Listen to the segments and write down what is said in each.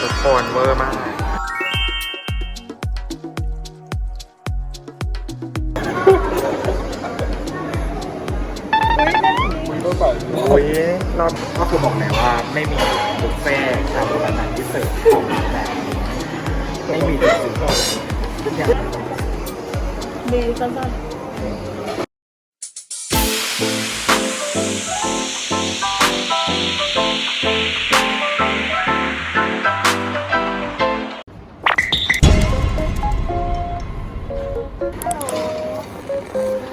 ทุกคนเวอร์มากโอ้ยเราก็คือบอกแล้วว่าไม่มีบุฟเฟ่ต์ชาบูร้านไหนที่เสิร์ฟของแบบไม่มีจริงๆทุกอย่างเดย์สั้น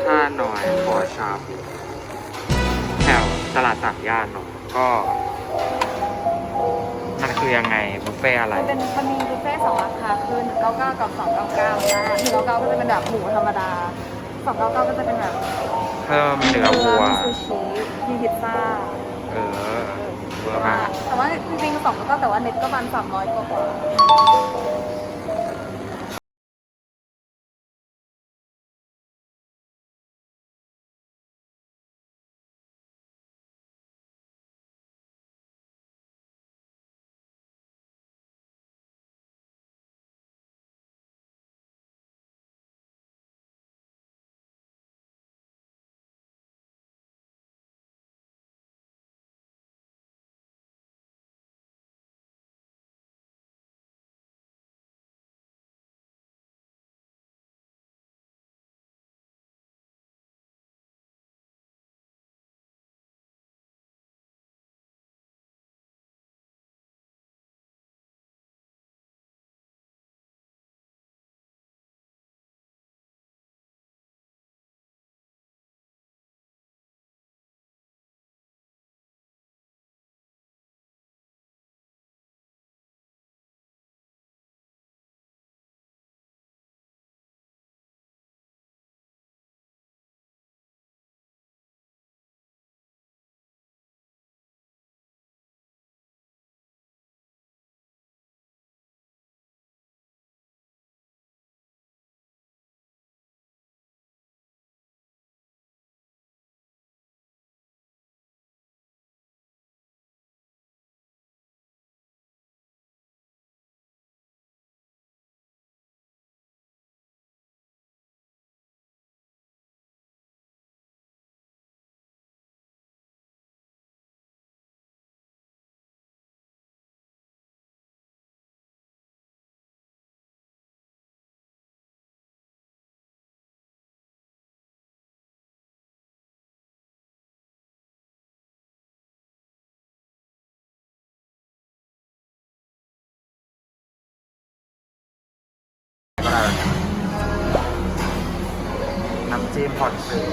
ถ้าหน่อยขอชาบูแถวตลาดสามย่านเนาะก็มันคือยังไงบุฟเฟ่ต์อะไรๆเป็นมันมีบุฟเฟ่ต์สองราคาคือ199กับ299นะ199ก็จะเป็นแบบหมูธรรมดา299ก็จะเป็นแบบเพิ่มเนื้อวัว มีซูชิมีพิซซ่าเออเวอแต่ร์ว่ามากแต่ว่าจริงๆ299แต่ว่าเน็ตก็ประมาณ300กว่า น้ำจิ้มพอตคือ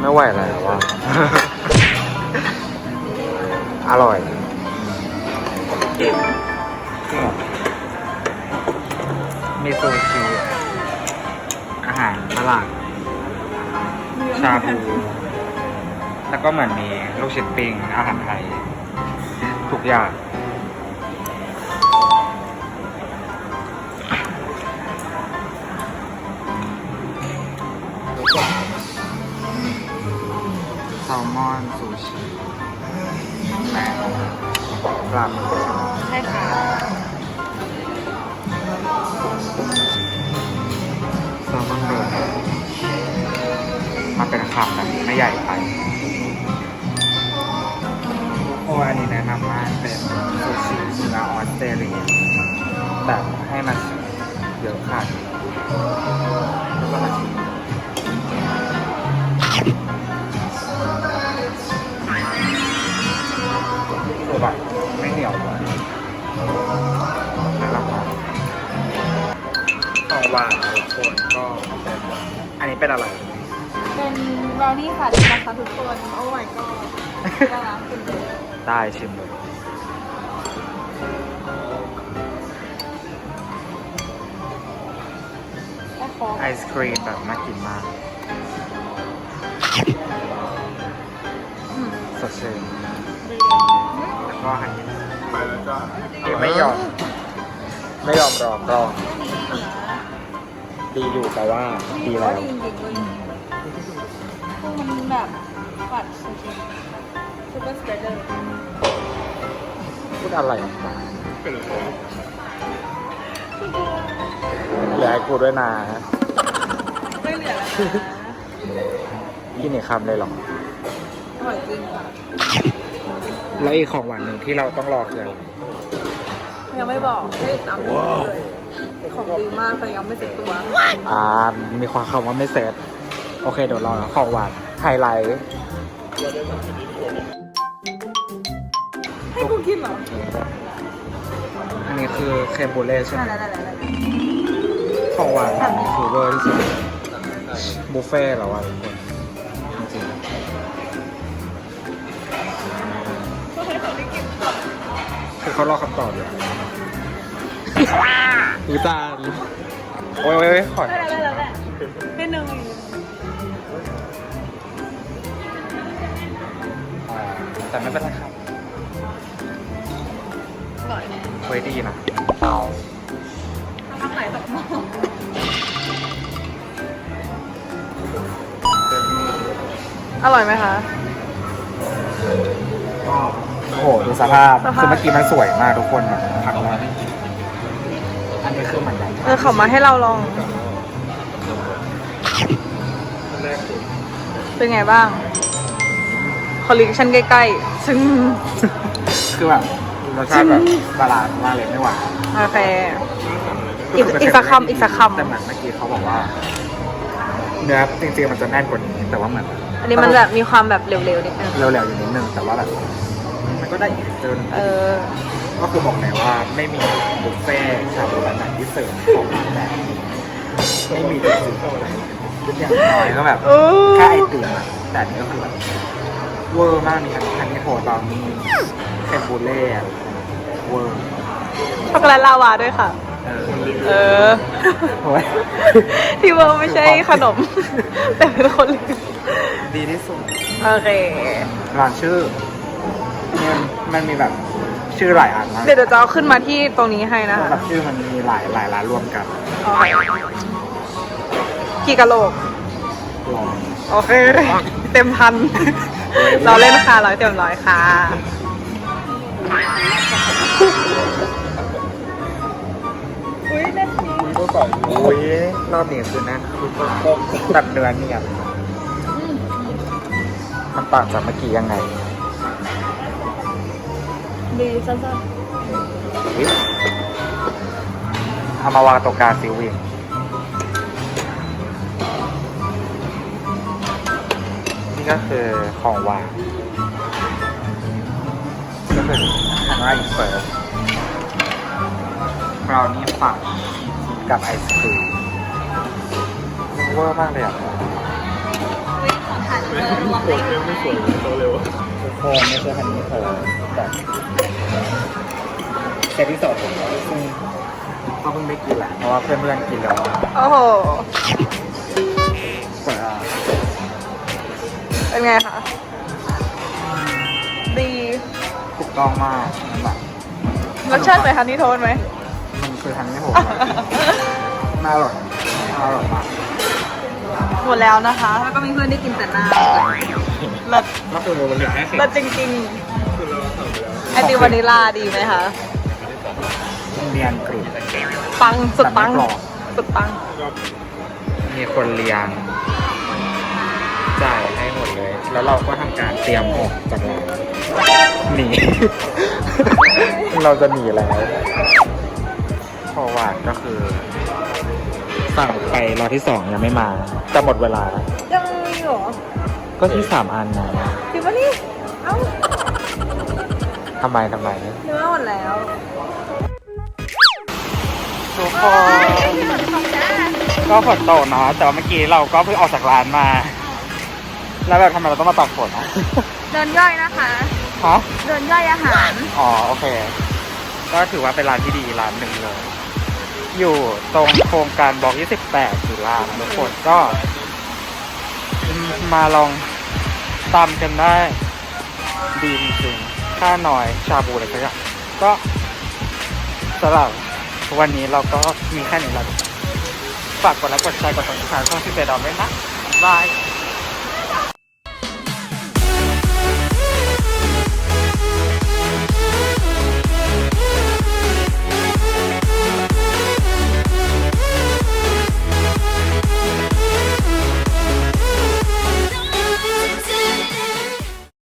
ไม่ไหวแล้วว่ะ อร่อยมีโซชิอาหารฝรั่งชาบู แล้วก็เหมือนมีลูกชิ้นปิ้งอาหารไทย ทุกอย่าง มอนซูชิแม่ปลาหมึกใช่ค่ะแซลมอนโรลมาเป็นคำแบบไม่ใหญ่ไปโอ้อันนี้แนะนำมากเป็นซูชิเนื้อออสเตรเลียแบบ อันนี้เป็นอะไร เป็นบราวนี่ค่ะเด็กนะคะทุกคน โอ้ my god น่ารักคุณดูได้ชิมเลยแค่คอไอศครีมแบบน่ากินมาก อืมสดชื่นดีแล้วก็หันไปแล้วจ้าไม่ยอม ไม่ยอมรอก็นะ ดีอยู่แต่ว่าดีก็แล้วดีจริงๆเลยคือมันแบบปัดจริงๆซูเปอร์สเปรดเดอร์พูดอะไรเหลือให้กูด้วยนะไม่เหลือแล้วนะกินอีกคำเลยเหรอ อร่อยจริงค่ะแล้วอีกของหวานหนึ่งที่เราต้องรอคืออะไรยังไม่บอกให้ตามดูเลย ของดีมากแต่ยังไม่เสร็จตัวอ่ามีความคำว่าไม่เสร็จโอเคเดี๋ยวรอของหวานไฮไลท์ให้กูกินเหรออันนี้คือเคมบูเล่ใช่ไหมนั่นแหละนั่นแหละของหวานคือเวอร์ที่สุดบุฟเฟ่ต์เหรอวะทุกคนจริงคือเขารอคำตอบอยู่ คือจานโอ้ยโอ้ยโอ้ยขอนั่นแหละนั่นแหละนั่นแหละให้หนึ่งอีกอ่าแต่ไม่เป็นไรครับอร่อยเฮ้ยดีนะทำไหนตกหม้ออร่อยไหมคะ โอ้โหดูสภาพสภาพคือเมื่อกี้มันสวยมากทุกคนแบบผักมา อันนี้คือมันใหญ่เออเขามาให้เราลอง เป็นไงบ้าง คอลเลกชันใกล้ๆ ซึ่ง คือแบบรสชาติแบบบาลานซ์มากเลยไม่หวานโอเค อีกอีกสักคำอีกสักคำ แต่เหมือนเมื่อกี้เขาบอกว่า เนื้อจริงๆมันจะแน่นกว่านี้แต่ว่าเหมือนอันนี้มันแบบมีความแบบเร็วๆนิดนึงเร็วๆอยู่นิดนึงแต่ว่าแบบมันก็ได้อีกเดินเออ ก็คือบอกเลยว่าไม่มีบุฟเฟ่ต์ชาบูร้านไหนที่เสิร์ฟของแบบนี้ไม่มีจริงๆอย่างน้อยก็แบบเออแค่ไอติมอะแต่อันนี้ก็คือแบบเวอร์มากมีทั้งทันนิโทตอนมีเคนบูเล่อะเวอร์ช็อกโกแลตลาวาด้วยค่ะเออเออโอ้ยที่เวอร์ไม่ใช่ขนม แต่เป็นคนเลี้ยงดีที่สุด โอเคร้านชื่อ มันมันมีแบบ ชื่อหลายอันมากเดี๋ยวเดี๋ยวจะเอาขึ้นมาที่ตรงนี้ให้นะคะแบบชื่อมันมีหลายหลายร้านรวมกันโอเคกี่กะโหลก ลองโอเค เต็มพัน เราเล่นค่ะร้อยเต็มร้อยค่ะ อุ้ยเล่นจริงโอ้ยรอบนี้คือแน่นตัดเนื้อเนี่ยมันต่างจากเมื่อกี้ยังไง ดีสั้นเอามาวางตรงกลางซิวิงนี่ก็คือของหวานก็คือฮันไรเฟิร์สบราวนี่ฝักกับไอศครีมเวอร์มากเลยอะไม่สวยโตเร็วทุกคนไม่ใช่ฮันนี่เฟิร์สแบบ เซตที่สองซึ่งก็เพิ่งได้กินแหละเพราะว่าเพื่อนๆกินแล้วๆโอ้โหเปิดอะเป็นไงคะ ดี ถูกต้องมากมันแบบรสชาติเหมือนฮันนี่โทนไหม มันคือฮันนี่โหดน่าอร่อยน่าอร่อยมากหมดแล้วนะคะ แล้วก็มีเพื่อนที่กินแต่หน้าเลิศก็คือมันเหลือแค่สิบเลิศจริงๆ ไอติมวานิลลาดีไหมคะเนียนกริบปังสุดปังแต่ไม่กรอบสุดปัง มีคนเลี้ยง จ่ายให้หมดเลย แล้วเราก็ทำการเตรียมออกจากร้านหนี เราจะหนีแล้วพอหวานก็คือ สั่งไปรอที่สองยังไม่มาจะหมดเวลา ยังมีเหรอ ก็ที่สามอันนะจริงปะนี่ เอ้า ทำไมทำไมเนื้อหมดแล้วทุกคนก็ฝนตกเนาะแต่ว่าเมื่อกี้เราก็เพิ่งออกจากร้านมา แล้วแบบทำไมเราต้องมาตากฝนอะเดินย่อยนะคะ ฮะเดินย่อยอาหาร อ๋อโอเค ก็ถือว่าเป็นร้านที่ดีร้านหนึ่งเลย อยู่ตรงโครงการบล็อก28สุราษฎร์ทุกคนก็มาลองตามกันได้ ดีจริง ๆค่าน้อยชาบูอะไรสักอย่างก็สำหรับวันนี้เราก็มีแค่นี้แล้วฝากกดไลค์กดแชร์กดติดตามช่องที่เจดอมด้วยนะบาย